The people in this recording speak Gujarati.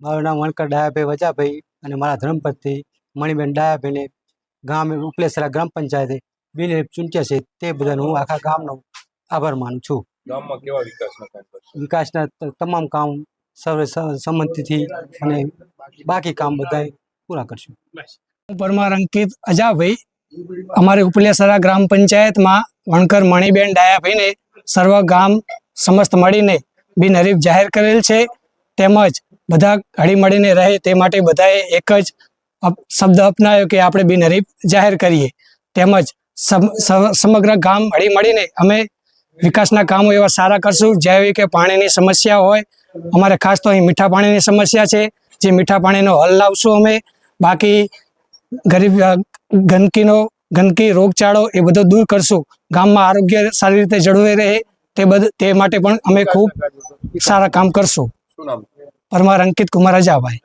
મારું નામ વણકર ડાયાભાઈ વજાભાઈ અને મારા ધર્મપતિ મણિબેન ડાયાભાઈને ગામ ઉપલેસરા ગ્રામ પંચાયતે બિનહરીફ ચૂંટ્યા છે તે બધાનું હું આખા ગામનો આભાર માનું છું. ગામમાં કેવા વિકાસના કામ વિકાસના તમામ કામ સર્વે સંમતિથી અને બાકી કામ બધા પૂરા કરશું. હું પરમાર અંકિત અજાભાઈ અમારે ઉપલેસરા ગ્રામ પંચાયતમાં વણકર મણિબેન ડાયાભાઈને સર્વ ગામ સમસ્ત મળીને બિનહરીફ જાહેર કરેલ છે. તેમજ બધા હળી મળીને રહે તે માટે બધાએ એક જ શબ્દ અપનાવ્યો કે આપણે બિનહરીફ જાહેર કરીએ. તેમજ સમ- સમગ્ર ગામ હળી મળીને અમે વિકાસના કામો એવા સારા કરશું. જેવી કે પાણીની સમસ્યા હોય, અમારે ખાસ તો અહીં મીઠા પાણીની સમસ્યા છે. જે મીઠા પાણીનો હલ લાવશું અમે. બાકી ગરીબ ગંદકીનો, ગંદકી રોગચાળો એ બધો દૂર કરશું. ગામમાં આરોગ્ય સારી રીતે જળવાઈ રહે તે બધ, તે માટે પણ અમે ખૂબ સારા કામ કરશું. પરમાર અંકિત કુમાર અજાભાઈ.